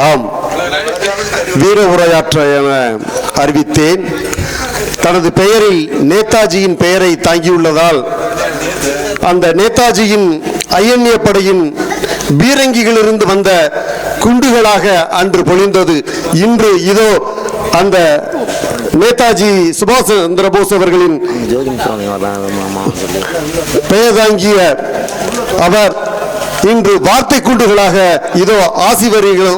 ஆம். வீர உரையாற்ற என அறிவித்தேன். தனது பெயரில் நேதாஜியின் பெயரை தாங்கியுள்ளதால் அந்த நேதாஜியின் ஐஎன்ஏ படையின் பீரங்கிகளிலிருந்து வந்த குண்டுகளாக அன்று பொழிந்தது. இன்று இதோ அந்த நேதாஜி சுபாஷ் சந்திர போஸ் அவர்களின் பெயர் தாங்கிய அவர் இன்று வார்த்தை குண்டுகளாக இதோ ஆசி வரிகள்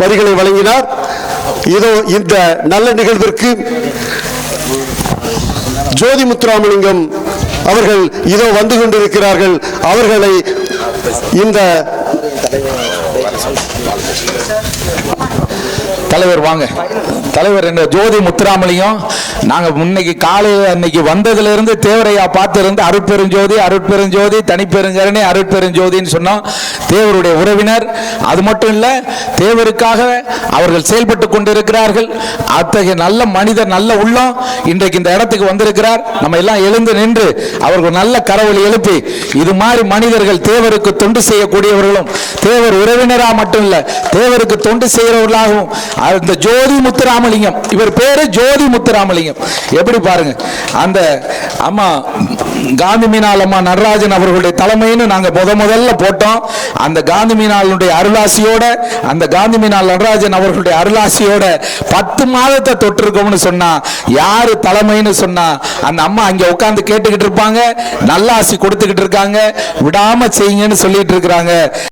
வரிகளை வழங்கினார். இதோ இந்த நல்ல நிகழ்விற்கு ஜோதி முத்துராமலிங்கம் அவர்கள் இதோ வந்து கொண்டிருக்கிறார்கள். அவர்களை இந்த தலைவர் வாங்க. தலைவர் என்ற ஜோதி முத்துராமலிங்கம் நாங்க முன்னைக்கு காலையில் அன்னைக்கு வந்ததுல இருந்து தேவரையா பார்த்திருந்து அருட்பெருஞ்சோதி அருட்பெருஞ்சோதி தனிப்பெருங்கரணி அருட்பெருஞ்சோதின்னு சொன்னோம். தேவருடைய உறவினர். அது மட்டும் இல்ல தேவருக்காக அவர்கள் செயல்பட்டு கொண்டிருக்கிறார்கள். அத்தகைய நல்ல மனிதர் நல்ல உள்ளம் இன்றைக்கு இந்த இடத்துக்கு வந்திருக்கிறார். நம்ம எல்லாம் எழுந்து நின்று அவர்கள் நல்ல கரவொலி எழுப்பி இது மாதிரி மனிதர்கள் தேவருக்கு தொண்டு செய்யக்கூடியவர்களும் தேவர் உறவினரா மட்டும் இல்ல தேவருக்கு தொண்டு செய்கிறவர்களாகவும் அந்த ஜோதி முத்துராமலிங்கம். இவர் பேரு ஜோதி முத்துராமலிங்கம். எப்படி பாருங்க அந்த அம்மா காந்தி மீனால் அம்மா நடராஜன் அவர்களுடைய தலைமைன்னு நாங்கள் முத முதல்ல போட்டோம். அந்த காந்தி மீனாளுடைய அருளாசியோட அந்த காந்தி மீனால் நடராஜன் அவர்களுடைய அருளாசியோட பத்து மாதத்தை தொட்டிருக்கோம்னு சொன்னா யாரு தலைமைன்னு சொன்னா அந்த அம்மா அங்கே உட்காந்து கேட்டுக்கிட்டு இருப்பாங்க நல்லாசி கொடுத்துக்கிட்டு இருக்காங்க விடாம செய்யுங்கன்னு சொல்லிட்டு இருக்கிறாங்க.